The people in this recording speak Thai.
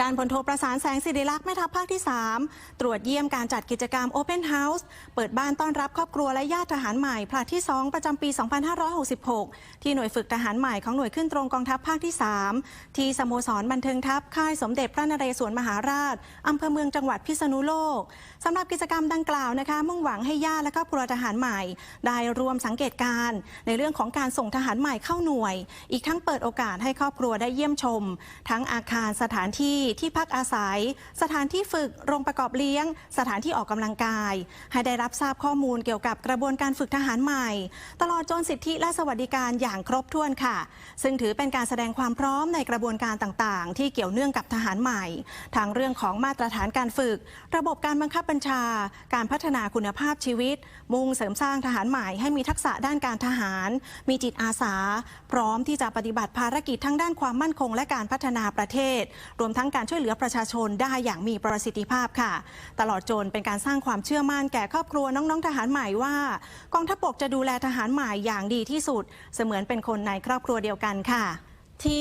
ด้านพลโทประสานแสงสิริลักษณ์แม่ทัพภาคที่ 3 ตรวจเยี่ยมการจัดกิจกรรม Open House เปิดบ้านต้อนรับครอบครัวและญาติทหารใหม่ผลัดที่ 2 ประจำปี 2566 ที่หน่วยฝึกทหารใหม่ของหน่วยขึ้นตรงกองทัพภาคที่ 3 ที่สโมสรบันเทิงทัพค่ายสมเด็จพระนเรศวรมหาราชอำเภอเมืองจังหวัดพิษณุโลกสำหรับกิจกรรมดังกล่าวนะคะ มุ่งหวังให้ญาติและครอบครัวทหารใหม่ ได้รวมสังเกตการในเรื่องของการส่งทหารใหม่เข้าหน่วย อีกทั้งเปิดโอกาสให้ครอบครัวได้เยี่ยมชม ทั้งอาคารสถานที่ที่พักอาศัย สถานที่ฝึกโรงประกอบเลี้ยง สถานที่ออกกำลังกาย ให้ได้รับทราบข้อมูลเกี่ยวกับกระบวนการฝึกทหารใหม่ ตลอดจนสิทธิและสวัสดิการอย่างครบถ้วนค่ะ ซึ่งถือเป็นการแสดงความพร้อมในกระบวนการต่างๆ ที่เกี่ยวเนื่องกับทหารใหม่ทั้งเรื่องของมาตรฐานการฝึก ระบบการบังคับบัญชา การพัฒนาคุณภาพชีวิต มุ่งเสริมสร้างทหารใหม่ให้มีทักษะด้านการทหาร มีจิตอาสา พร้อมที่จะปฏิบัติภารกิจทั้งด้านความมั่นคงและการพัฒนาประเทศ รวมทั้งการช่วยเหลือประชาชนได้อย่างมีประสิทธิภาพค่ะ ตลอดจนเป็นการสร้างความเชื่อมั่นแก่ครอบครัวน้องๆทหารใหม่ว่า กองทัพบกจะดูแลทหารใหม่อย่างดีที่สุด เสมือนเป็นคนในครอบครัวเดียวกันค่ะ ที่